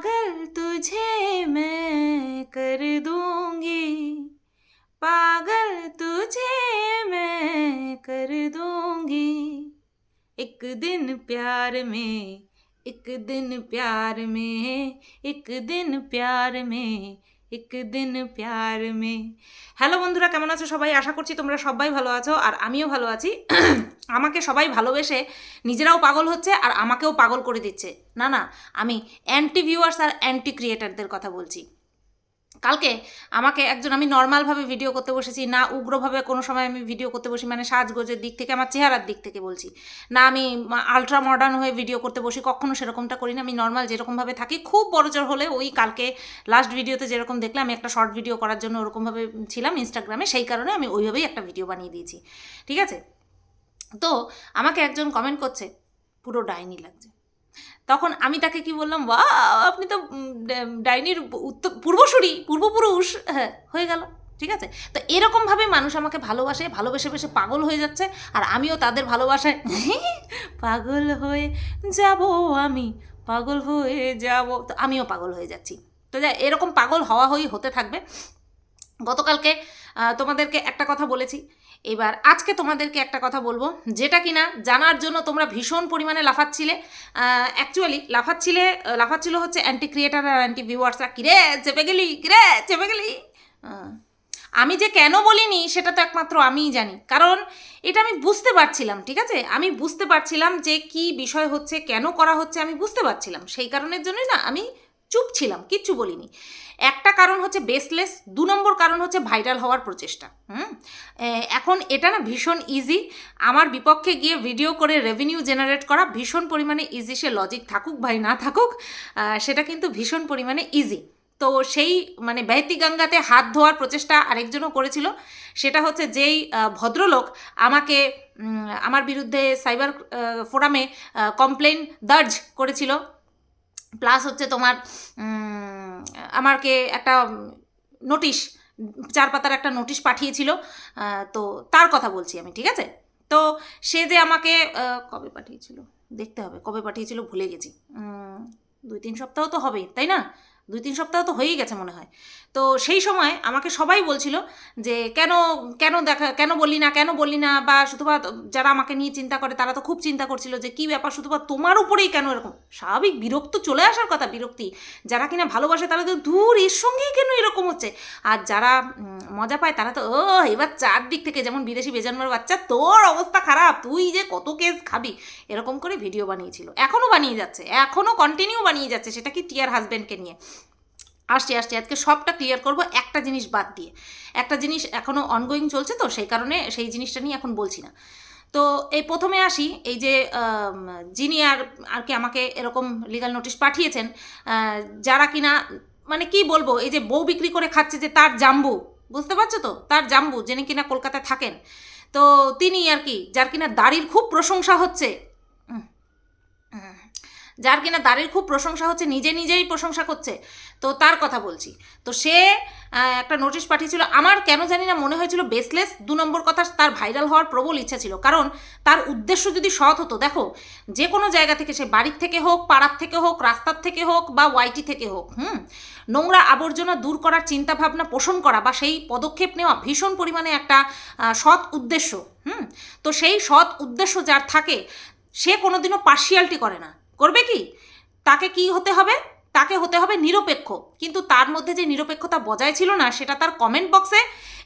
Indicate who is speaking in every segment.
Speaker 1: पागल तुझे मैं कर दूंगी पागल तुझे मैं कर दूंगी एक दिन प्यार में एक दिन प्यार में एक दिन प्यार में এক দিন প্যার মে হ্যালো বন্ধুরা কেমন আছো সবাই আশা করছি তোমরা সবাই ভালো আছো আর আমিও ভালো আছি আমাকে সবাই ভালোবেসে নিজেরাও পাগল হচ্ছে আর আমাকেও পাগল করে দিচ্ছে। না না, আমি অ্যান্টি ভিউয়ার্স আর অ্যান্টি ক্রিয়েটারদের কথা বলছি। কালকে আমাকে একজন, আমি নর্মালভাবে ভিডিও করতে বসেছি, না উগ্রভাবে কোনো সময় আমি ভিডিও করতে বসি মানে সাজগোজের দিক থেকে, আমার চেহারার দিক থেকে বলছি। না, আমি আলট্রা মডার্ন হয়ে ভিডিও করতে বসি, কখনো সেরকমটা করি না, আমি নর্মাল যেরকমভাবে থাকি, খুব বড়জোর হলে ওই কালকে লাস্ট ভিডিওতে যেরকম দেখলে আমি একটা শর্ট ভিডিও করার জন্য ওরকমভাবে ছিলাম ইনস্টাগ্রামে সেই কারণে আমি ওইভাবেই একটা ভিডিও বানিয়ে দিয়েছি। ঠিক আছে? তো আমাকে একজন কমেন্ট করছে, পুরো ডাইনি লাগছে। তখন আমি তাকে কি বললাম বা আপনি তো ডাইনির উত্তর, পূর্বসূরি, পূর্বপুরুষ। হ্যাঁ হয়ে গেল, ঠিক আছে? তো এরকমভাবে মানুষ আমাকে ভালোবাসে, ভালোবেসে বেসে পাগল হয়ে যাচ্ছে, আর আমিও তাদের ভালোবাসায় পাগল হয়ে যাব আমি, পাগল হয়ে যাব, তো আমিও পাগল হয়ে যাচ্ছি। তো যা এরকম পাগল হওয়া হই হতে থাকবে। গতকালকে তোমাদেরকে একটা কথা বলেছি এবার আজকে তোমাদেরকে একটা কথা বলব, যেটা কিনা জানার জন্য তোমরা ভীষণ পরিমাণে লাফাচ্ছিলে। অ্যাকচুয়ালি লাফাচ্ছিলে লাফাচ্ছিল হচ্ছে অ্যান্টি ক্রিয়েটার আর অ্যান্টি ভিউয়ার্সরা কিরে, চেপে গেলি? কিরে, চেপে গেলি? আমি যে কেন বলিনি সেটা তো একমাত্র আমিই জানি। কারণ এটা আমি বুঝতে পারছিলাম, ঠিক আছে? আমি বুঝতে পারছিলাম যে কি বিষয় হচ্ছে, কেন করা হচ্ছে আমি বুঝতে পারছিলাম। সেই কারণের জন্যই না আমি চুপ ছিলাম, কিচ্ছু বলিনি। একটা কারণ হচ্ছে বেসলেস দু নম্বর কারণ হচ্ছে ভাইরাল হওয়ার প্রচেষ্টা, হুম? এখন এটা না ভীষণ ইজি আমার বিপক্ষে গিয়ে ভিডিও করে রেভিনিউ জেনারেট করা ভীষণ পরিমাণে ইজি সে লজিক থাকুক ভাই না থাকুক সেটা কিন্তু ভীষণ পরিমাণে ইজি তো সেই মানে ব্যক্তি গঙ্গাতে হাত ধোয়ার প্রচেষ্টা আরেকজনও করেছিল, সেটা হচ্ছে যেই ভদ্রলোক আমাকে আমার বিরুদ্ধে সাইবার ফোরামে কমপ্লেন দার্জ করেছিল প্লাস হচ্ছে তোমার আমাকে একটা নোটিশ চার পাতার একটা নোটিশ পাঠিয়েছিল তো তার কথা বলছি আমি, ঠিক আছে? তো সে যে আমাকে কবে পাঠিয়েছিল? দেখতে হবে, কবে পাঠিয়েছিল ভুলে গেছি। দুই তিন সপ্তাহ তো হবেই, তাই না? দুই তিন সপ্তাহ তো হয়েই গেছে মনে হয়। তো সেই সময় আমাকে সবাই বলছিল যে, কেন কেন দেখা, কেন বললি না, কেন বললি না? বা শুধুমাত্র যারা আমাকে নিয়ে চিন্তা করে, তারা তো খুব চিন্তা করছিল যে, কী ব্যাপার শুধুমাত্র তোমার উপরেই কেন এরকম? স্বাভাবিক বিরক্ত চলে আসার কথা বিরক্তি। যারা কিনা ভালোবাসে, তারা তো দূর, এর সঙ্গেই কেন এরকম হচ্ছে? আর যারা মজা পায়, তারা তো ও এবার চারদিক থেকে যেমন বিদেশি বেজন্মার বাচ্চা, তোর অবস্থা খারাপ, তুই যে কত কেস খাবি? এরকম করে ভিডিও বানিয়েছিল। এখনও বানিয়ে যাচ্ছে, এখনও কন্টিনিউ বানিয়ে যাচ্ছে, সেটা কি টিয়ার হাজব্যান্ডকে নিয়ে। আসছি আসছি, আজকে সবটা ক্লিয়ার করব, একটা জিনিস বাদ দিয়ে। একটা জিনিস এখনও অনগোয়িং চলছে তো, সেই কারণে সেই জিনিসটা নিয়ে এখন বলছি না। তো এই প্রথমে আসি, এই যে যিনি আর আর কি আমাকে এরকম লিগাল নোটিশ পাঠিয়েছেন যারা কিনা মানে কি বলব, এই যে বউ বিক্রি করে খাচ্ছে যে তার জাম্বু, বুঝতে পারছ তো? তার জাম্বু, যিনি কিনা কলকাতায় থাকেন। তো তিনি আর কি, যার কিনা দাড়ির খুব প্রশংসা হচ্ছে যার কিনা দাড়ির খুব প্রশংসা হচ্ছে, নিজে নিজেই প্রশংসা করছে। তো তার কথা বলছি। তো সে একটা নোটিশ পাঠিয়েছিল। আমার কেন জানি না মনে হয়েছিল বেসলেস দু নম্বর কথা তার ভাইরাল হওয়ার প্রবল ইচ্ছা ছিল। কারণ তার উদ্দেশ্য যদি সৎ হতো, দেখো, যে কোনো জায়গা থেকে সে বাড়ির থেকে হোক, পাড়ার থেকে হোক, রাস্তার থেকে হোক বা ওয়াইটি থেকে হোক, হুম? নোংরা আবর্জনা দূর করার চিন্তা ভাবনা পোষণ করা বা সেই পদক্ষেপ নেওয়া ভীষণ পরিমাণে একটা সৎ উদ্দেশ্য, হুম? তো সেই সৎ উদ্দেশ্য যার থাকে, সে কোনোদিনও পার্শিয়ালিটি করে না। করবে কি? তাকে কি হতে হবে? তাকে হতে হবে নিরপেক্ষ। কিন্তু তার মধ্যে যে নিরপেক্ষতা বজায় ছিল না, সেটা তার কমেন্ট বক্সে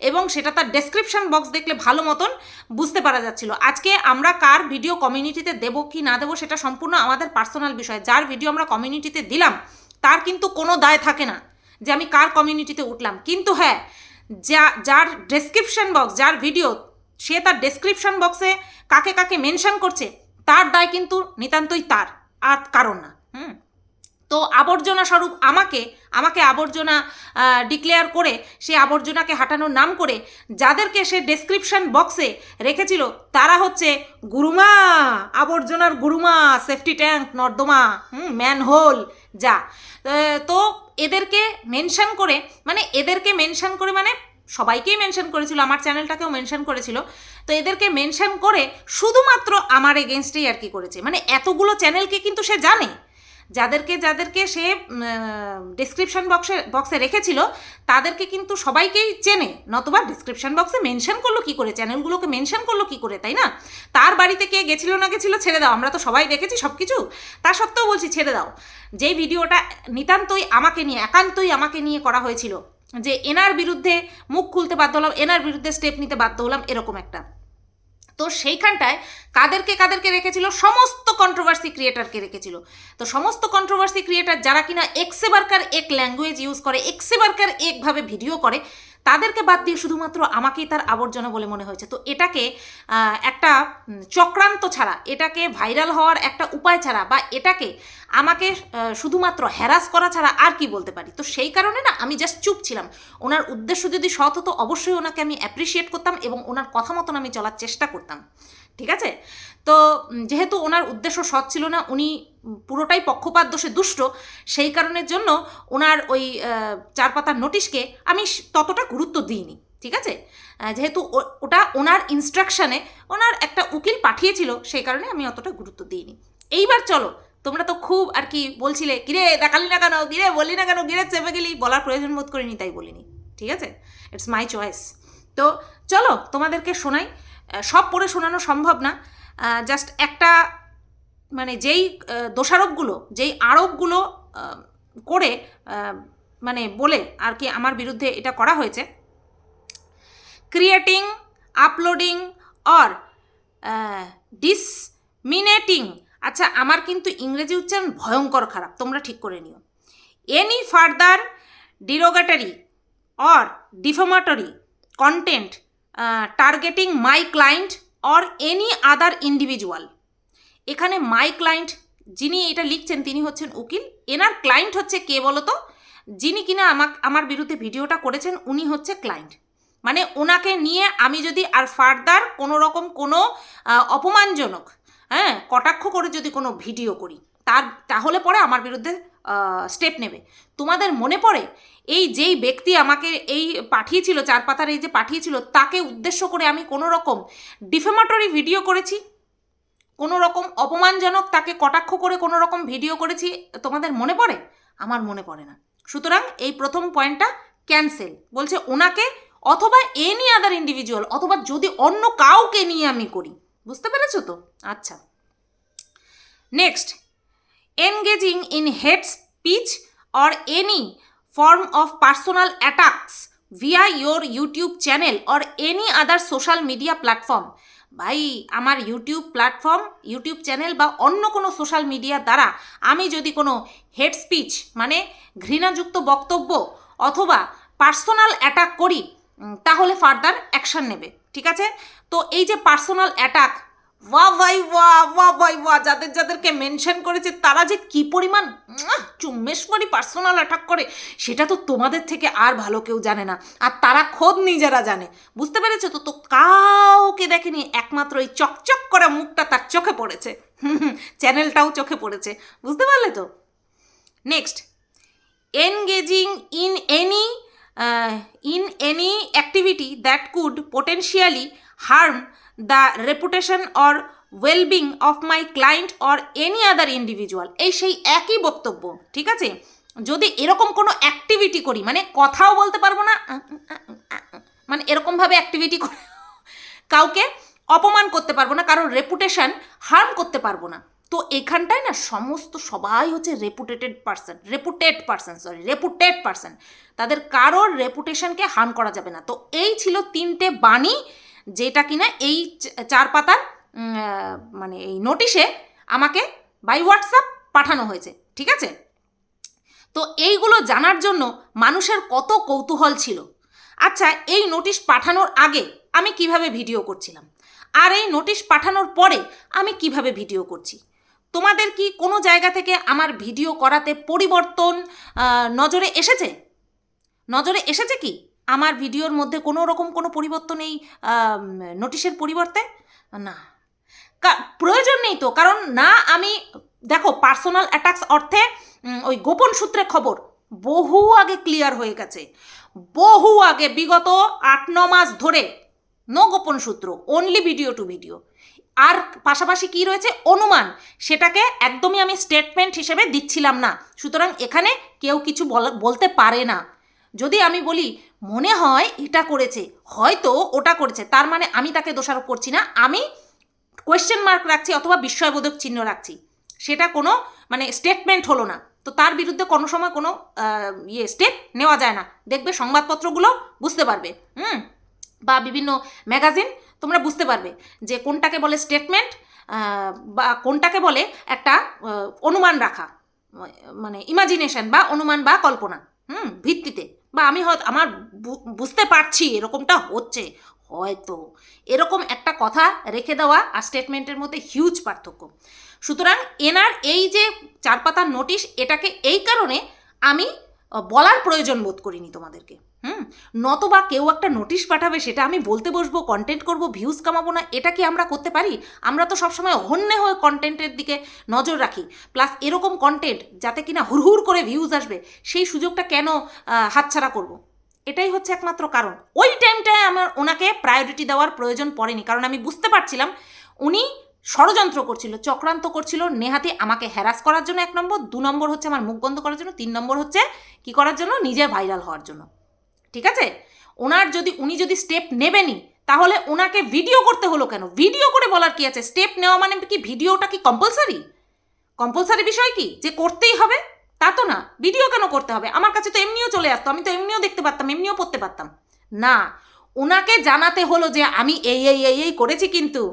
Speaker 1: এবং সেটা তার ডেসক্রিপশন বক্স দেখলে ভালো মতন বুঝতে পারা যাচ্ছিল। আজকে আমরা কার ভিডিও কমিউনিটিতে দেবো কি না দেবো সেটা সম্পূর্ণ আমাদের পার্সোনাল বিষয়। যার ভিডিও আমরা কমিউনিটিতে দিলাম, তার কিন্তু কোনো দায় থাকে না যে আমি কার কমিউনিটিতে উঠলাম। কিন্তু হ্যাঁ যা, যার ডেসক্রিপশন বক্স যার ভিডিও সে তার ডেসক্রিপশন বক্সে কাকে কাকে মেনশন করছে, তার দায় কিন্তু নিতান্তই তার। আর কারণ না, হুম? তো আবর্জনা স্বরূপ আমাকে আমাকে আবর্জনা ডিক্লেয়ার করে, সে আবর্জনাকে হাঁটানোর নাম করে যাদেরকে সে ডেসক্রিপশন বক্সে রেখেছিল, তারা হচ্ছে গুরুমা, আবর্জনার গুরুমা সেফটি ট্যাঙ্ক নর্দমা, হুম ম্যানহোল যা। তো এদেরকে মেনশন করে মানে এদেরকে মেনশন করে মানে সবাইকেই মেনশন করেছিল, আমার চ্যানেলটাকেও মেনশন করেছিল। তো এদেরকে মেনশন করে শুধুমাত্র আমার এগেনস্টেই আর কি করেছে। মানে এতগুলো চ্যানেলকে কিন্তু সে জানে। যাদেরকে যাদেরকে সে ডিসক্রিপশন বক্সে বক্সে রেখেছিল, তাদেরকে কিন্তু সবাইকেই চেনে। নতবা ডিসক্রিপশন বক্সে মেনশন করল কি করে? চ্যানেলগুলোকে মেনশন করল কি করে, তাই না? তার বাড়িতে কে গেছিল না গেছিল ছেড়ে দাও, আমরা তো সবাই দেখেছি সব কিছু তা সত্ত্বেও বলছি, ছেড়ে দাও। যেই ভিডিওটা নিতান্তই আমাকে নিয়ে, একান্তই আমাকে নিয়ে করা হয়েছিল যে এনার বিরুদ্ধে মুখ খুলতে বাধ্য হলাম, এনার বিরুদ্ধে স্টেপ নিতে বাধ্য হলাম, এরকম একটা। তো সেইখানটায় কাদেরকে কাদেরকে রেখেছিল? সমস্ত কন্ট্রোভার্সি ক্রিয়েটারকে রেখেছিল। তো সমস্ত কন্ট্রোভার্সি ক্রিয়েটার যারা কিনা এক্সেবারকার এক ল্যাঙ্গুয়েজ ইউজ করে এক্সেবারকার একভাবে ভিডিও করে তাদেরকে বাদ দিয়ে শুধুমাত্র আমাকেই তার আবর্জনা বলে মনে হয়েছে। তো এটাকে একটা চক্রান্ত ছাড়া, এটাকে ভাইরাল হওয়ার একটা উপায় ছাড়া বা এটাকে আমাকে শুধুমাত্র হ্যারাস করা ছাড়া আর কি বলতে পারি? তো সেই কারণে না, আমি জাস্ট চুপ ছিলাম। ওনার উদ্দেশ্য যদি সৎ হতো, অবশ্যই ওনাকে আমি অ্যাপ্রিসিয়েট করতাম এবং ওনার কথা মতন আমি চলার চেষ্টা করতাম। ঠিক আছে? তো যেহেতু ওনার উদ্দেশ্য সৎ ছিল না, উনি পুরোটাই পক্ষপাত দোষে দুষ্ট, সেই কারণের জন্য ওনার ওই চার পাতার নোটিশকে আমি ততটা গুরুত্ব দিইনি, ঠিক আছে? যেহেতু ওটা ওনার ইনস্ট্রাকশানে ওনার একটা উকিল পাঠিয়েছিল, সেই কারণে আমি অতটা গুরুত্ব দিইনি। এইবার চলো, তোমরা তো খুব আর কি বলছিলে, কিরে, দেখালি না কেন? কিরে, বললি না কেন? কিরে চেপে গেলি? বলার প্রয়োজন বোধ করিনি, তাই বলিনি, ঠিক আছে? ইটস মাই চয়েস তো চলো, তোমাদেরকে শোনাই। সব পড়ে শোনানো সম্ভব না। জাস্ট একটা মানে যেই দোষারোপগুলো, যেই আরোপগুলো করে মানে বলে আর কি আমার বিরুদ্ধে এটা করা হয়েছে। ক্রিয়েটিং আপলোডিং অর ডিসমিনেটিং আচ্ছা আমার কিন্তু ইংরেজি উচ্চারণ ভয়ঙ্কর খারাপ, তোমরা ঠিক করে নিও। Any further derogatory or defamatory content targeting my client or any other individual এখানে মাই ক্লায়েন্ট যিনি এটা লিখছেন, তিনি হচ্ছেন উকিল। এনার ক্লায়েন্ট হচ্ছে কে বলতো? যিনি কিনা আমাক, আমার বিরুদ্ধে ভিডিওটা করেছেন, উনি হচ্ছে ক্লায়েন্ট মানে ওনাকে নিয়ে আমি যদি আর ফার্দার কোনো রকম কোনো অপমানজনক হ্যাঁ কটাক্ষ করে যদি কোনো ভিডিও করি, তার, তাহলে পরে আমার বিরুদ্ধে স্টেপ নেবে। তোমাদের মনে পড়ে এই যেই ব্যক্তি আমাকে এই পাঠিয়েছিল চার পাতার এই যে পাঠিয়েছিল, তাকে উদ্দেশ্য করে আমি কোনো রকম ডিফেমাটরি ভিডিও করেছি কোনো রকম অপমানজনক তাকে কটাক্ষ করে কোনো রকম ভিডিও করেছি, তোমাদের মনে পড়ে? আমার মনে পড়ে না। সুতরাং এই প্রথম পয়েন্টটা ক্যান্সেল বলছে ওনাকে অথবা এনি আদার ইন্ডিভিজুয়াল অথবা যদি অন্য কাউকে নিয়ে আমি করি। বুঝতে পেরেছ তো? আচ্ছা। Next engaging in hate speech or any form of personal attacks via your YouTube channel or any other social media platform. ভাই, আমার ইউটিউব প্ল্যাটফর্ম ইউটিউব চ্যানেল বা অন্য কোনো সোশ্যাল মিডিয়া দ্বারা আমি যদি কোনো হেড স্পিচ মানে ঘৃণাযুক্ত বক্তব্য অথবা পার্সোনাল অ্যাটাক করি তাহলে ফার্দার অ্যাকশন নেবে, ঠিক আছে? তো এই যে পার্সোনাল অ্যাটাক ওয়া ভাই ওয়া ওয়া ভাই ওয়া যাদের যাদেরকে মেনশন করেছে তারা যে কি পরিমাণ চুম্মেশ্বরী পার্সোনাল অ্যাটাক করে সেটা তো তোমাদের থেকে আর ভালো কেউ জানে না। আর তারা খোদ নিজেরা জানে। বুঝতে পেরেছ তো? তো কাউকে দেখেনি একমাত্র এই চকচক করা মুখটা তার চোখে পড়েছে। চ্যানেলটাও চোখে পড়েছে। বুঝতে পারলে তো? Next engaging in any uh, in any activity that could potentially harm reputation or wellbeing of my client or any other individual এই সেই একই বক্তব্য, ঠিক আছে? যদি এরকম কোনো অ্যাক্টিভিটি করি মানে কথাও বলতে পারব না মানে এরকমভাবে অ্যাক্টিভিটি করে, কাউকে অপমান করতে পারব না, কারোর রেপুটেশন হার্ম করতে পারব না। তো এখানটায় না সমস্ত সবাই হচ্ছে reputated person reputed person sorry reputed person তাদের কারোর রেপুটেশনকে হার্ম করা যাবে না। তো এই ছিল তিনটে বাণী যেটা কিনা এই চার পাতার মানে এই নোটিশে আমাকে বাই হোয়াটসঅ্যাপ পাঠানো হয়েছে, ঠিক আছে? তো এইগুলো জানার জন্য মানুষের কত কৌতূহল ছিল। আচ্ছা এই নোটিশ পাঠানোর আগে আমি কীভাবে ভিডিও করছিলাম? আর এই নোটিশ পাঠানোর পরে আমি কীভাবে ভিডিও করছি? তোমাদের কি কোনো জায়গা থেকে আমার ভিডিও করাতে পরিবর্তন নজরে এসেছে? নজরে এসেছে কি? আমার ভিডিওর মধ্যে কোনো রকম কোনো পরিবর্তন এই নোটিশের পরিবর্তে? না। প্রয়োজন নেই তো, কারণ না আমি, দেখো পার্সোনাল অ্যাটাকস অর্থে ওই গোপন সূত্রে খবর বহু আগে ক্লিয়ার হয়ে গেছে। বহু আগে, বিগত আট, ন মাস ধরে নো গোপন সূত্র অনলি ভিডিও টু ভিডিও আর পাশাপাশি কি রয়েছে? অনুমান। সেটাকে একদমই আমি স্টেটমেন্ট হিসেবে দিচ্ছিলাম না। সুতরাং এখানে কেউ কিছু বলা- বলতে পারে না। যদি আমি বলি, মনে হয় এটা করেছে, হয়তো ওটা করেছে, তার মানে আমি তাকে দোষারোপ করছি না, আমি কোয়েশ্চেন মার্ক রাখছি অথবা বিস্ময়বোধক চিহ্ন রাখছি। সেটা কোনো মানে স্টেটমেন্ট হলো না। তো তার বিরুদ্ধে কোনো সময় কোনো ইয়ে স্টেপ নেওয়া যায় না। দেখবে সংবাদপত্রগুলো বুঝতে পারবে, হুম? বা বিভিন্ন ম্যাগাজিন তোমরা বুঝতে পারবে যে কোনটাকে বলে স্টেটমেন্ট বা কোনটাকে বলে একটা অনুমান রাখা মানে ইমাজিনেশন বা অনুমান বা কল্পনা, হুম, ভিত্তিতে। বা আমি হয়তো, আমার বুঝতে পারছি এরকমটা হচ্ছে। হয়তো। এরকম একটা কথা রেখে দেওয়া আর স্টেটমেন্টের মধ্যে হিউজ পার্থক্য। সুতরাং এনার এই যে চার পাতার নোটিশ এটাকে এই কারণে আমি বলার প্রয়োজন বোধ করিনি তোমাদেরকে। হুম, নতবা কেউ একটা নোটিশ পাঠাবে, সেটা আমি বলতে বসবো কন্টেন্ট করব ভিউজ কামাবো না, এটা কি আমরা করতে পারি? আমরা তো সবসময় অহন্যে হয়ে কন্টেন্টের দিকে নজর রাখি। প্লাস এরকম কন্টেন্ট যাতে কিনা হুড়হুড় করে ভিউজ আসবে, সেই সুযোগটা কেন হাতছাড়া করব? এটাই হচ্ছে একমাত্র কারণ। ওই টাইমটায় আমার ওনাকে প্রায়োরিটি দেওয়ার প্রয়োজন পড়েনি, কারণ আমি বুঝতে পারছিলাম উনি ষড়যন্ত্র করছিল, চক্রান্ত করছিল, নেহাতি আমাকে হ্যারাস করার জন্য এক নম্বর, দু নম্বর হচ্ছে আমার মুখ বন্ধ করার জন্য, তিন নম্বর হচ্ছে কি করার জন্য? নিজে ভাইরাল হওয়ার জন্য। ঠিক আছে? ওনার যদি, উনি যদি স্টেপ নেবেনই, তাহলে ওনাকে ভিডিও করতে হলো কেন? ভিডিও করে বলার কি আছে? স্টেপ নেওয়া মানে কি? ভিডিওটা কি কম্পালসারি কম্পালসারি বিষয় কি? যে করতেই হবে, তা তো না। ভিডিও কেন করতে হবে? আমার কাছে তো এমনিও চলে আসতো। আমি তো এমনিও দেখতে পারতাম, এমনিও পড়তে পারতাম। না, ওনাকে জানাতে হলো যে আমি এই এই এই এই করেছি কিন্তু,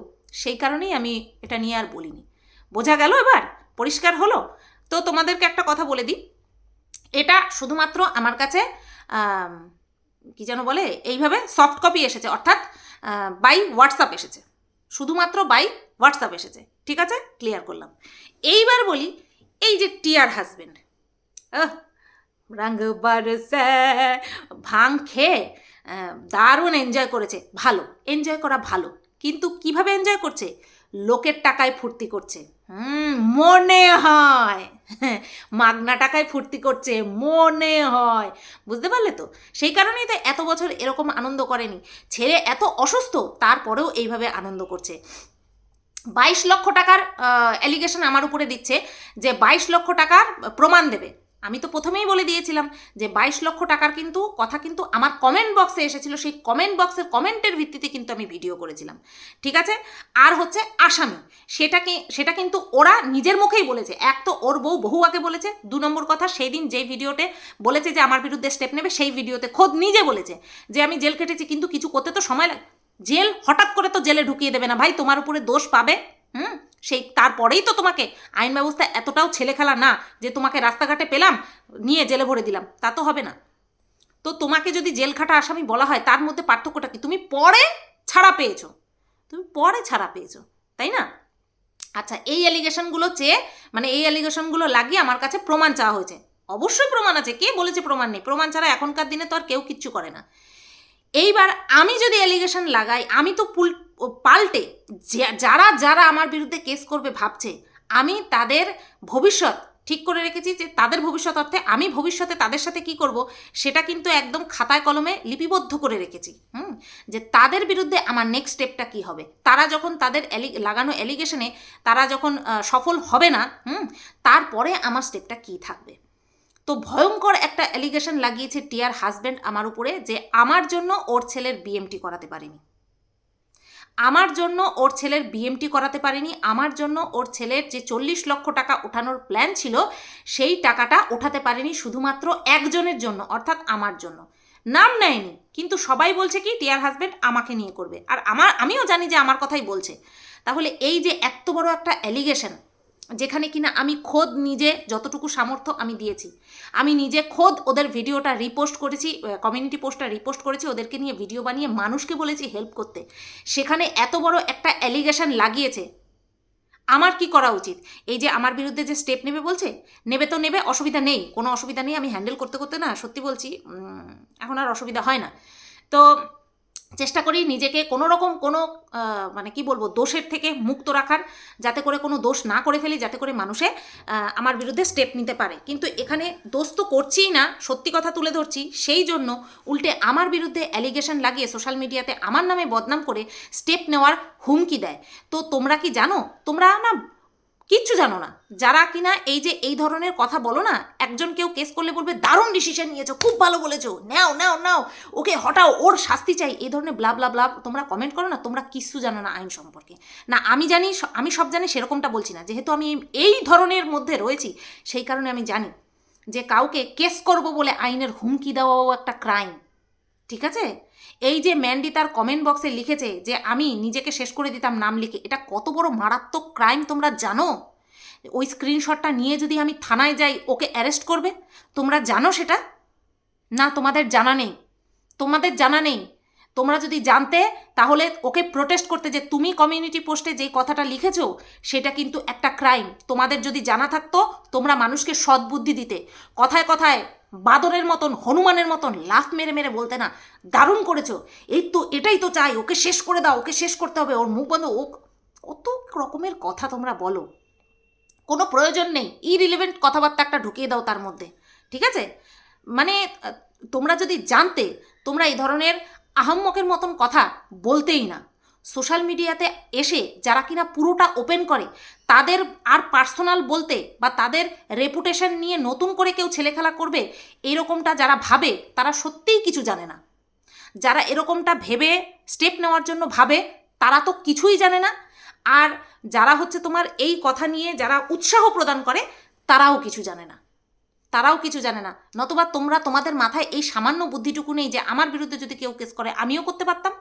Speaker 1: সেই কারণেই আমি এটা নিয়ে আর বলিনি। বোঝা গেল এবার? পরিষ্কার হলো? তো তোমাদেরকে একটা কথা বলে দিই। এটা শুধুমাত্র আমার কাছে কি যেন বলে? এইভাবে সফট কপি এসেছে, অর্থাৎ বাই হোয়াটসঅ্যাপ এসেছে। শুধুমাত্র বাই হোয়াটসঅ্যাপ এসেছে। ঠিক আছে? ক্লিয়ার করলাম। এইবার বলি, এই যে টিয়ার হাজবেন্ড রঙ বরসে, ভাং খেয়ে দারুণ এনজয় করেছে। ভালো এনজয় করা ভালো। কিন্তু কীভাবে এনজয় করছে? লোকের টাকায় ফুর্তি করছে। হুম, মনে হয়। মাগনা টাকায় ফুর্তি করছে, মনে হয়। বুঝতে পারলে তো? সেই কারণেই তো এত বছর এরকম আনন্দ করেনি। ছেলে এত অসুস্থ, তারপরেও এইভাবে আনন্দ করছে। বাইশ লক্ষ টাকার অ্যালিগেশন আমার উপরে দিচ্ছে যে বাইশ লক্ষ টাকার প্রমাণ দেবে। আমি তো প্রথমেই বলে দিয়েছিলাম যে বাইশ লক্ষ টাকার কিন্তু কথা কিন্তু আমার কমেন্ট বক্সে এসেছিল। সেই কমেন্ট বক্সের কমেন্টের ভিত্তিতে কিন্তু আমি ভিডিও করেছিলাম। ঠিক আছে? আর হচ্ছে আসামি। সেটাকে, সেটা কিন্তু ওরা নিজের মুখেই বলেছে। এক তো ওর বউ বহু আগে বলেছে। দু নম্বর কথা সেই দিন যেই ভিডিওতে বলেছে যে আমার বিরুদ্ধে স্টেপ নেবে, সেই ভিডিওতে খোদ নিজে বলেছে যে আমি জেল কেটেছি কিন্তু কিছু করতে তো সময় লাগে, জেল হঠাৎ করে তো জেলে ঢুকিয়ে দেবে না। ভাই, তোমার উপরে দোষ পাবে। হুম? সেই তারপরেই তো তোমাকে আইন ব্যবস্থা এতটাও ছেলে খেলা না যে তোমাকে রাস্তাঘাটে পেলাম, নিয়ে জেলে ভরে দিলাম। তা তো হবে না। তো তোমাকে যদি জেল খাটা আসামি বলা হয়, তার মধ্যে পার্থক্যটা কি? তুমি পরে ছাড়া পেয়েছ। তুমি পরে ছাড়া পেয়েছ, তাই না? আচ্ছা এই অ্যালিগেশনগুলো চেয়ে মানে এই অ্যালিগেশনগুলো লাগিয়ে আমার কাছে প্রমাণ চাওয়া হয়েছে। অবশ্যই প্রমাণ আছে। কে বলেছে প্রমাণ নেই? প্রমাণ ছাড়া এখনকার দিনে তো আর কেউ কিচ্ছু করে না। এইবার আমি যদি অ্যালিগেশন লাগাই, আমি তো পুল পাল্টে যারা যারা আমার বিরুদ্ধে কেস করবে ভাবছে, আমি তাদের ভবিষ্যৎ ঠিক করে রেখেছি যে তাদের ভবিষ্যৎ অর্থে আমি ভবিষ্যতে তাদের সাথে কি করব, সেটা কিন্তু একদম খাতায় কলমে লিপিবদ্ধ করে রেখেছি, হুম? যে তাদের বিরুদ্ধে আমার নেক্সট স্টেপটা কি হবে? তারা যখন তাদের লাগানো অ্যালিগেশনে তারা যখন সফল হবে না, হুম? তারপরে আমার স্টেপটা কি থাকবে? তো ভয়ঙ্কর একটা অ্যালিগেশন লাগিয়েছে টিয়ার হাজব্যান্ড আমার উপরে যে আমার জন্য ওর ছেলের বিএমটি করাতে পারেনি। আমার জন্য ওর ছেলের বিএমটি করাতে পারেনি, আমার জন্য ওর ছেলের যে চল্লিশ লক্ষ টাকা ওঠানোর প্ল্যান ছিল, সেই টাকাটা ওঠাতে পারেনি শুধুমাত্র একজনের জন্য, অর্থাৎ আমার জন্য। নাম নেয়নি, কিন্তু সবাই বলছে কি টিয়ার হাজব্যান্ড আমাকে নিয়ে করবে। আর আমার, আমিও জানি যে আমার কথাই বলছে। তাহলে এই যে এত বড় একটা অ্যালিগেশন যেখানে কিনা আমি খোদ নিজে যতটুকু সামর্থ্য আমি দিয়েছি। আমি নিজে খোদ ওদের ভিডিওটা রিপোস্ট করেছি কমিউনিটি পোস্টটা রিপোস্ট করেছি, ওদেরকে নিয়ে ভিডিও বানিয়ে মানুষকে বলেছি হেল্প করতে। সেখানে এত বড় একটা অ্যালিগেশন লাগিয়েছে। আমার কি করা উচিত? এই যে আমার বিরুদ্ধে যে স্টেপ নেবে বলছে, নেবে তো নেবে, অসুবিধা নেই। কোনো অসুবিধা নেই, আমি হ্যান্ডেল করতে করতে না সত্যি বলছি এখন আর অসুবিধা হয় না। তো চেষ্টা করি নিজেকে কোনো রকম কোনো মানে কি বলব, দোষের থেকে মুক্ত রাখার, যাতে করে কোনো দোষ না করে ফেলি, যাতে করে মানুষে আমার বিরুদ্ধে স্টেপ নিতে পারে। কিন্তু এখানে দোষ তো করছিই না, সত্যি কথা তুলে ধরছি, সেই জন্য উল্টে আমার বিরুদ্ধে অ্যালিগেশন লাগিয়ে সোশ্যাল মিডিয়াতে আমার নামে বদনাম করে স্টেপ নেওয়ার হুমকি দেয়। তো তোমরা কি জানো? তোমরা না কিচ্ছু জানো না। যারা কিনা এই যে এই ধরনের কথা বলো না, একজন কেউ কেস করলে বলবে, দারুণ ডিসিশন নিয়েছো, খুব ভালো বলেছ, নাও নাও নাও, ওকে হটাও, ওর শাস্তি চাই। এই ধরনের ব্লা ব্লা ব্লা তোমরা কমেন্ট করো না, তোমরা কিচ্ছু জানো না আইন সম্পর্কে। না, আমি জানি আমি সব জানি, সেরকমটা বলছি না। যেহেতু আমি এই ধরনের মধ্যে রয়েছি, সেই কারণে আমি জানি যে কাউকে কেস করব বলে আইনের হুমকি দেওয়াও একটা ক্রাইম ঠিক আছে? এই যে ম্যান্ডি তার কমেন্ট বক্সে লিখেছে যে, আমি নিজেকে শেষ করে দিতাম নাম লিখে, এটা কত বড় মারাত্মক ক্রাইম তোমরা জানো? ওই স্ক্রিনশটটা নিয়ে যদি আমি থানায় যাই, ওকে অ্যারেস্ট করবে? তোমরা জানো সেটা? না, তোমাদের জানা নেই। তোমাদের জানা নেই। তোমরা যদি জানতে, তাহলে ওকে প্রোটেস্ট করতে যে, তুমি কমিউনিটি পোস্টে যে কথাটা লিখেছো, সেটা কিন্তু একটা ক্রাইম তোমাদের যদি জানা থাকতো, তোমরা মানুষকে সদ্বুদ্ধি দিতে। কথায় কথায় বাদরের মতন, হনুমানের মতন লাফ মেরে মেরে বলতে না, দারুণ করেছ। এই তো এটাই তো চাই, ওকে শেষ করে দাও, ওকে শেষ করতে হবে। ওর মুখ বন্ধ, ও কত রকমের কথা তোমরা বলো। কোনো প্রয়োজন নেই ইরিলেভেন্ট কথাবার্তা একটা ঢুকিয়ে দাও তার মধ্যে, ঠিক আছে? মানে তোমরা যদি জানতে, তোমরা এই ধরনের আহম্মকের মতন কথা বলতেই না। সোশ্যাল মিডিয়াতে এসে যারা কিনা পুরোটা ওপেন করে, তাদের আর পার্সোনাল বলতে বা তাদের রেপুটেশন নিয়ে নতুন করে কেউ ছেলেখেলা করবে, এরকমটা যারা ভাবে, তারা সত্যিই কিছু জানে না। যারা এরকমটা ভেবে, স্টেপ নেওয়ার জন্য ভাবে, তারা তো কিছুই জানে না। আর যারা হচ্ছে তোমার এই কথা নিয়ে যারা উৎসাহ প্রদান করে, তারাও কিছু জানে না। তারাও কিছু জানে না। নতুবা তোমরা তোমাদের মাথায় এই সামান্য বুদ্ধিটুকু নেই যে, আমার বিরুদ্ধে যদি কেউ কেস করে, আমিও করতে পারতাম।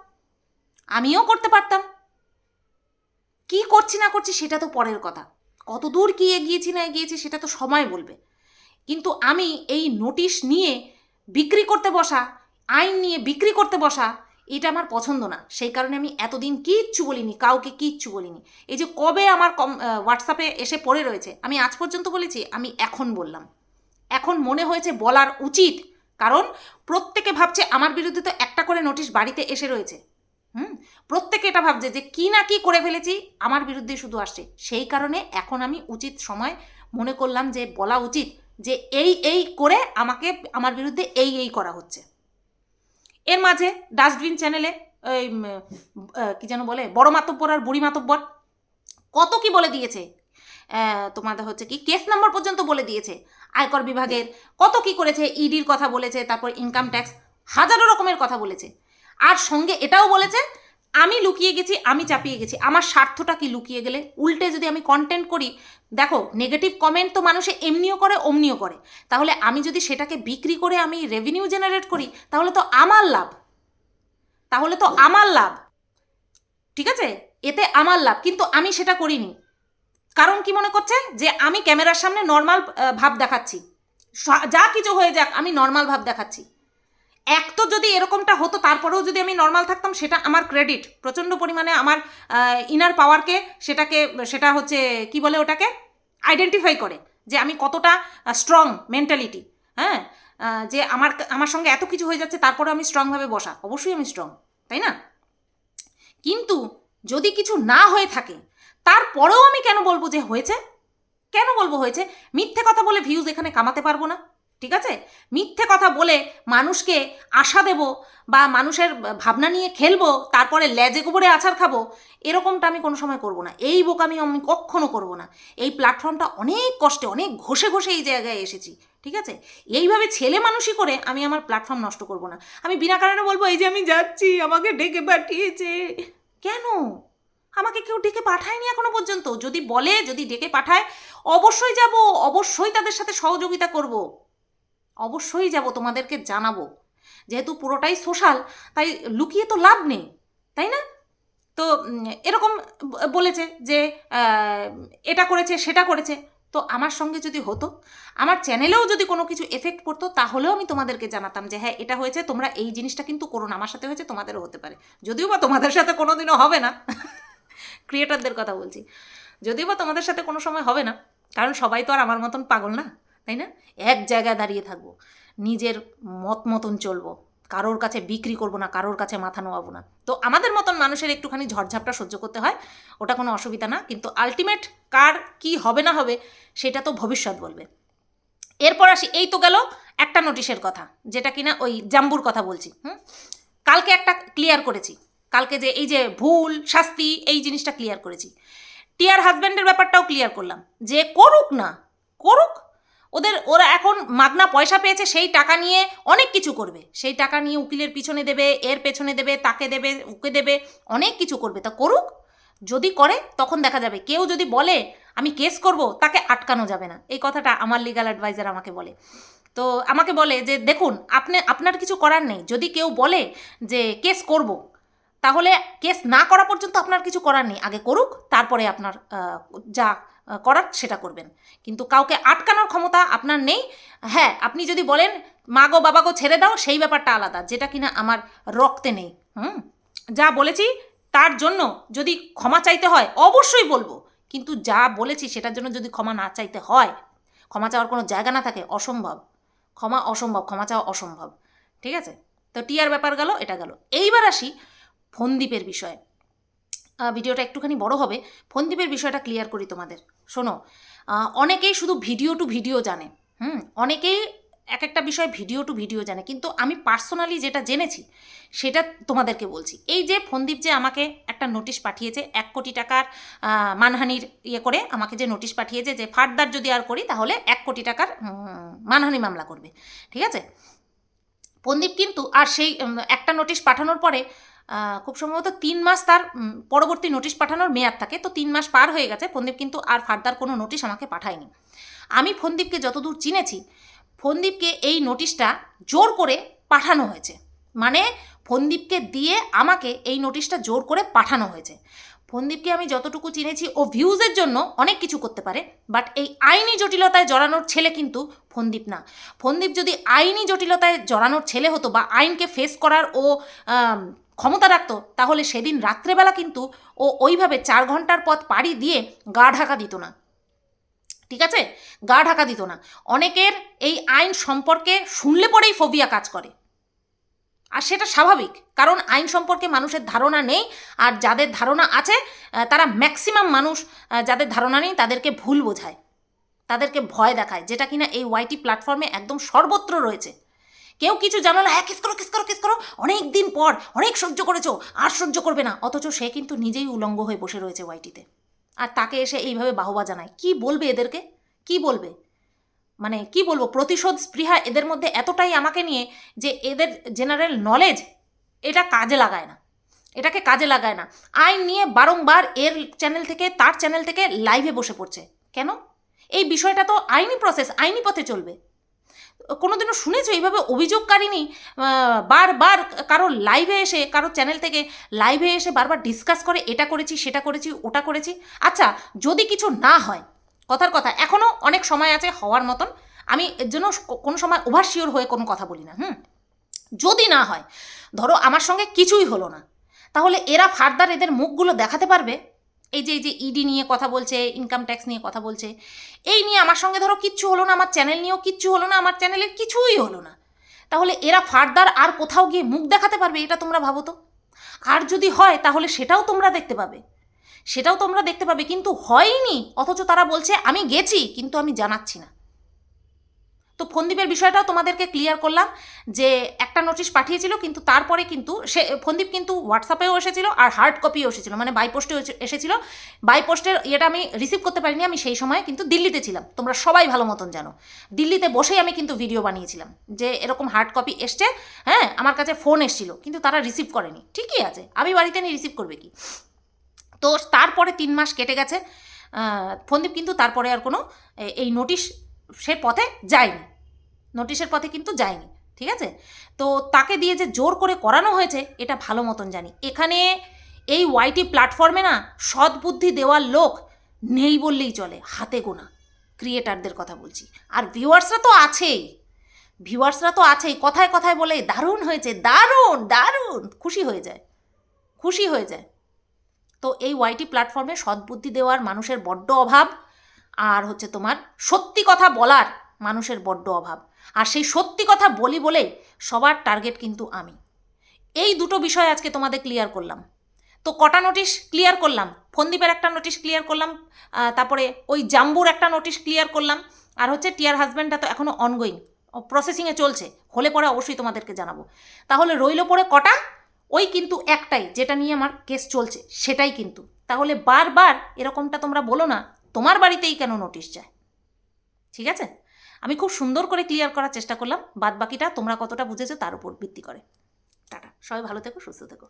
Speaker 1: আমিও করতে পারতাম। কি করছি না করছি সেটা তো পরের কথা। কত দূর কি এগিয়েছি না এগিয়েছি সেটা তো সময় বলবে। কিন্তু আমি এই নোটিশ নিয়ে বিক্রি করতে বসা, আইন নিয়ে বিক্রি করতে বসা, এটা আমার পছন্দ না। সেই কারণে আমি এতদিন কিচ্ছু বলিনি, কাউকে কিচ্ছু বলিনি। এই যে কবে আমার কম হোয়াটসঅ্যাপে এসে পড়ে রয়েছে, আমি আজ পর্যন্ত বলেছি, আমি এখন বললাম। এখন মনে হয়েছে বলার উচিত, কারণ প্রত্যেকে ভাবছে আমার বিরুদ্ধে তো একটা করে নোটিশ বাড়িতে এসে রয়েছে। হুম? প্রত্যেকে এটা ভাবছে যে কি না কি করে ফেলেছি, আমার বিরুদ্ধে শুধু আসছে। সেই কারণে এখন আমি উচিত সময় মনে করলাম যে বলা উচিত যে এই এই করে আমাকে, আমার বিরুদ্ধে এই এই করা হচ্ছে। এর মাঝে ডাস্টবিন চ্যানেলে ওই কী যেন বলে, বড় মাতব্বর আর বুড়ি মাতব্বর, কত কি বলে দিয়েছে? তোমাদের হচ্ছে কি কেস নাম্বার পর্যন্ত বলে দিয়েছে। আয়কর বিভাগের কত কি করেছে ইডির কথা বলেছে, তারপর ইনকাম ট্যাক্স হাজারো রকমের কথা বলেছে। আর সঙ্গে এটাও বলেছে, আমি লুকিয়ে গেছি, আমি চাপিয়ে গেছি। আমার স্বার্থটা কি লুকিয়ে গেলে? উল্টে যদি আমি কন্টেন্ট করি, দেখো নেগেটিভ কমেন্ট তো মানুষে এমনিও করে, অমনিও করে। তাহলে আমি যদি সেটাকে বিক্রি করে আমি রেভিনিউ জেনারেট করি, তাহলে তো আমার লাভ। তাহলে তো আমার লাভ। ঠিক আছে? এতে আমার লাভ। কিন্তু আমি সেটা করিনি। কারণ কি মনে করছে? যে আমি ক্যামেরার সামনে নর্মাল ভাব দেখাচ্ছি। যা কিছু হয়ে যাক, আমি নর্মাল ভাব দেখাচ্ছি। এক তো যদি এরকমটা হতো, তারপরেও যদি আমি নর্মাল থাকতাম, সেটা আমার ক্রেডিট প্রচণ্ড পরিমাণে আমার ইনার পাওয়ারকে সেটাকে, সেটা হচ্ছে, কি বলে ওটাকে? আইডেন্টিফাই করে যে আমি কতটা স্ট্রং মেন্টালিটি হ্যাঁ? যে আমার আমার সঙ্গে এত কিছু হয়ে যাচ্ছে তারপরে আমি স্ট্রংভাবে বসা। অবশ্যই আমি স্ট্রং তাই না? কিন্তু যদি কিছু না হয়ে থাকে, তারপরেও আমি কেন বলব যে হয়েছে? কেন বলব হয়েছে? মিথ্যে কথা বলে ভিউজ এখানে কামাতে পারব না। ঠিক আছে? মিথ্যে কথা বলে মানুষকে আশা দেব বা মানুষের ভাবনা নিয়ে খেলব, তারপরে লেজে গোবরে আছাড় খাব, এরকমটা আমি কোনো সময় করব না। এই বোকামি আমি কখনো করব না। এই প্ল্যাটফর্মটা অনেক কষ্টে, অনেক ঘষে ঘষে এই জায়গায় এসেছি, ঠিক আছে? এইভাবে ছেলে মানুষই করে আমি আমার প্ল্যাটফর্ম নষ্ট করব না। আমি বিনা কারণে বলব, এই যে আমি যাচ্ছি, আমাকে ডেকে পাঠিয়েছে। কেন? আমাকে কেউ ডেকে পাঠায়নি এখনও পর্যন্ত। যদি বলে, যদি ডেকে পাঠায়, অবশ্যই যাব, অবশ্যই তাদের সাথে সহযোগিতা করব। অবশ্যই যাব, তোমাদেরকে জানাব। যেহেতু পুরোটাই সোশ্যাল, তাই লুকিয়ে তো লাভ নেই, তাই না? তো এরকম বলেছে যে এটা করেছে, সেটা করেছে। তো আমার সঙ্গে যদি হতো, আমার চ্যানেলেও যদি কোনো কিছু এফেক্ট করতো তাহলেও আমি তোমাদেরকে জানাতাম যে হ্যাঁ এটা হয়েছে, তোমরা এই জিনিসটা কিন্তু করো না, আমার সাথে হয়েছে, তোমাদেরও হতে পারে। যদিও বা তোমাদের সাথে কোনো দিনও হবে না ক্রিয়েটারদের কথা বলছি। যদিও বা তোমাদের সাথে কোনো সময় হবে না, কারণ সবাই তো আর আমার মতন পাগল না। তাই না? এক জায়গায় দাঁড়িয়ে থাকব। নিজের মত মতন চলবো। কারোর কাছে বিক্রি করব না, কারোর কাছে মাথা নোয়াবো না। তো আমাদের মতন মানুষের একটুখানি ঝড়ঝাপটা সহ্য করতে হয়, ওটা কোনো অসুবিধা না। কিন্তু আলটিমেট কার কি হবে না হবে, সেটা তো ভবিষ্যৎ বলবে। এরপর আসি, এই তো গেল একটা নোটিশের কথা, যেটা কিনা ওই জাম্বুর কথা বলছি, হুম? কালকে একটা ক্লিয়ার করেছি। কালকে যে এই যে ভুল, শাস্তি, এই জিনিসটা ক্লিয়ার করেছি। টিয়ার হাজব্যান্ডের ব্যাপারটাও ক্লিয়ার করলাম। যে করুক না, করুক ওদের, ওরা এখন মাগনা পয়সা পেয়েছে, সেই টাকা নিয়ে অনেক কিছু করবে। সেই টাকা নিয়ে উকিলের পিছনে দেবে, এর পেছনে দেবে, তাকে দেবে, ওকে দেবে, অনেক কিছু করবে। তা করুক, যদি করে, তখন দেখা যাবে। কেউ যদি বলে, আমি কেস করব তাকে আটকানো যাবে না। এই কথাটা আমার লিগাল অ্যাডভাইজার আমাকে বলে। তো আমাকে বলে যে, দেখুন, আপনি, আপনার কিছু করার নেই। যদি কেউ বলে যে, কেস করব তাহলে কেস না করা পর্যন্ত আপনার কিছু করার নেই। আগে করুক, তারপরে আপনার যা করার সেটা করবেন। কিন্তু কাউকে আটকানোর ক্ষমতা আপনার নেই। হ্যাঁ আপনি যদি বলেন, মা গো, বাবা গো, ছেড়ে দাও, সেই ব্যাপারটা আলাদা, যেটা কিনা আমার রক্তে নেই। হুম? যা বলেছি, তার জন্য যদি ক্ষমা চাইতে হয়, অবশ্যই বলব। কিন্তু যা বলেছি, সেটার জন্য যদি ক্ষমা না চাইতে হয়, ক্ষমা চাওয়ার কোনো জায়গা না থাকে, অসম্ভব। ক্ষমা অসম্ভব, ক্ষমা চাওয়া অসম্ভব। ঠিক আছে? তো টিয়ার ব্যাপার গেল, এটা গেল। এইবার আসি ফোনদ্বীপের বিষয়ে। ভিডিওটা একটুখানি বড় হবে। ফোনদ্বীপের বিষয়টা ক্লিয়ার করি তোমাদের। শোনো অনেকেই শুধু ভিডিও টু ভিডিও জানে। হুম, অনেকেই এক একটা বিষয় ভিডিও টু ভিডিও জানে। কিন্তু আমি পার্সোনালি যেটা জেনেছি, সেটা তোমাদেরকে বলছি। এই যে ফোনদীপ যে আমাকে একটা নোটিশ পাঠিয়েছে, এক কোটি টাকার মানহানির ইয়ে করে আমাকে যে নোটিশ পাঠিয়েছে যে ফার্দার যদি আর করি, তাহলে এক কোটি টাকার মানহানি মামলা করবে। ঠিক আছে? ফোনদীপ কিন্তু, আর সেই একটা নোটিশ পাঠানোর পরে খুব সম্ভবত তিন মাস তার পরবর্তী নোটিশ পাঠানোর মেয়াদ থাকে। তো তিন মাস পার হয়ে গেছে। ফোনদীপ কিন্তু আর ফার্দার কোনো নোটিশ আমাকে পাঠায়নি। আমি ফোনদীপকে যতদূর চিনেছি ফোনদীপকে এই নোটিশটা জোর করে পাঠানো হয়েছে। মানে ফোনদীপকে দিয়ে আমাকে এই নোটিশটা জোর করে পাঠানো হয়েছে। ফোনদীপকে আমি যতটুকু চিনেছি, ও ভিউজের জন্য অনেক কিছু করতে পারে। বাট এই আইনি জটিলতায় জড়ানোর ছেলে কিন্তু ফোনদীপ না। ফোনদীপ যদি আইনি জটিলতায় জড়ানোর ছেলে হতো বা আইনকে ফেস করার ও ক্ষমতা রাখত, তাহলে সেদিন রাত্রেবেলা কিন্তু ও ওইভাবে চার ঘণ্টার পথ পাড়ি দিয়ে গা ঢাকা দিত না। ঠিক আছে? গা ঢাকা দিত না। অনেকের এই আইন সম্পর্কে শুনলে পরেই ফোবিয়া কাজ করে। আর সেটা স্বাভাবিক, কারণ আইন সম্পর্কে মানুষের ধারণা নেই, আর যাদের ধারণা আছে তারা ম্যাক্সিমাম মানুষ যাদের ধারণা নেই, তাদেরকে ভুল বোঝায়, তাদেরকে ভয় দেখায়, যেটা কিনা এই ওয়াইটি প্ল্যাটফর্মে একদম সর্বত্র রয়েছে। কেউ কিছু জানো না? হ্যাঁ কিস করো কিস করো কিস করো। অনেক দিন পর, অনেক সহ্য করেছ, আর সহ্য করবে না। অথচ সে কিন্তু নিজেই উলঙ্গ হয়ে বসে রয়েছে ওয়াইটিতে আর তাকে এসে এইভাবে বাহবা জানায়। কি বলবে এদেরকে? কি বলবে? মানে কি বলব? প্রতিশোধ, স্পৃহা এদের মধ্যে এতটাই আমাকে নিয়ে যে এদের জেনারেল নলেজ এটা কাজে লাগায় না। এটাকে কাজে লাগায় না। আইন নিয়ে বারংবার এর চ্যানেল থেকে, তার চ্যানেল থেকে লাইভে বসে পড়ছে। কেন? এই বিষয়টা তো আইনি প্রসেস আইনি পথে চলবে। কোনোদিনও শুনেছো? এইভাবে অভিযোগকারিনী বারবার কারও লাইভে এসে কারও চ্যানেল থেকে লাইভে এসে বারবার ডিসকাস করে, এটা করেছি, সেটা করেছি, ওটা করেছি। আচ্ছা যদি কিছু না হয়, কথার কথা এখনও অনেক সময় আছে হওয়ার মতন, আমি এর জন্য কোনো সময় ওভারশিওর হয়ে কোনো কথা বলি না, হুম? যদি না হয়, ধরো আমার সঙ্গে কিছুই হলো না, তাহলে এরা ফার্দার এদের মুখগুলো দেখাতে পারবে? এই যে এই যে ইডি নিয়ে কথা বলছে ইনকাম ট্যাক্স নিয়ে কথা বলছে, এই নিয়ে আমার সঙ্গে ধরো কিচ্ছু হলো না, আমার চ্যানেল নিয়েও কিচ্ছু হলো না, আমার চ্যানেলের কিছুই হলো না। তাহলে এরা ফার্দার আর কোথাও গিয়ে মুখ দেখাতে পারবে, এটা তোমরা ভাবো তো? আর যদি হয়, তাহলে সেটাও তোমরা দেখতে পাবে। সেটাও তোমরা দেখতে পাবে, কিন্তু হয়নি, অথচ তারা বলছে, আমি গেছি, কিন্তু আমি জানাচ্ছি না। তো ফন্দীপের বিষয়টাও তোমাদেরকে ক্লিয়ার করলাম যে একটা নোটিশ পাঠিয়েছিল, কিন্তু তারপরে কিন্তু সে, ফন্দীপ কিন্তু হোয়াটসঅ্যাপেও এসেছিল আর হার্ড কপিও এসেছিল মানে বাই পোস্টেও এসেছিল। বাই পোস্টের ইয়েটা আমি রিসিভ করতে পারিনি, আমি সেই সময় কিন্তু দিল্লিতে ছিলাম। তোমরা সবাই ভালো মতন জানো। দিল্লিতে বসেই আমি কিন্তু ভিডিও বানিয়েছিলাম যে এরকম হার্ড কপি এসছে হ্যাঁ আমার কাছে ফোন এসেছিল, কিন্তু তারা রিসিভ করেনি। ঠিকই আছে, আমি বাড়িতে নিয়ে রিসিভ করবে কি? তো তারপরে তিন মাস কেটে গেছে। ফন্দীপ কিন্তু তারপরে আর কোনো এই নোটিশ সে পথে যায়নি। নোটিশের পথে কিন্তু যায়নি, ঠিক আছে? তো তাকে দিয়ে যে জোর করে করানো হয়েছে, এটা ভালো মতন জানি। এখানে এই ওয়াইটি প্ল্যাটফর্মে না সদ্বুদ্ধি দেওয়ার লোক নেই বললেই চলে, হাতে গোনা, ক্রিয়েটারদের কথা বলছি। আর ভিউয়ার্সরা তো আছেই, ভিউয়ার্সরা তো আছেই, কথায় কথায় বলে দারুণ হয়েছে, দারুণ দারুণ, খুশি হয়ে যায়, খুশি হয়ে যায়। তো এই ওয়াইটি প্ল্যাটফর্মে সদ্বুদ্ধি দেওয়ার মানুষের বড্ড অভাব আর হচ্ছে তোমার সত্যি কথা বলার মানুষের বড্ড অভাব। আর সেই সত্যি কথা বলি বলেই সবার টার্গেট কিন্তু আমি। এই দুটো বিষয় আজকে তোমাদের ক্লিয়ার করলাম। তো কটা নোটিশ ক্লিয়ার করলাম? ফন্দীপের একটা নোটিশ ক্লিয়ার করলাম তারপরে ওই জাম্বুর একটা নোটিশ ক্লিয়ার করলাম, আর হচ্ছে টিয়ার হাজব্যান্ডটা তো এখনও অনগোয়িং প্রসেসিংয়ে চলছে, হলে পরে অবশ্যই তোমাদেরকে জানাব। তাহলে রইল পরে কটা? ওই কিন্তু একটাই, যেটা নিয়ে আমার কেস চলছে, সেটাই কিন্তু। তাহলে বারবার এরকমটা তোমরা বলো না তোমার বাড়িতেই কেন নোটিশ যায়? ঠিক আছে? আমি খুব সুন্দর করে ক্লিয়ার করার চেষ্টা করলাম। বাদ বাকিটা তোমরা কতটা বুঝেছ তার উপর ভিত্তি করে। টাটা। সবাই ভালো থেকো, সুস্থ থেকো।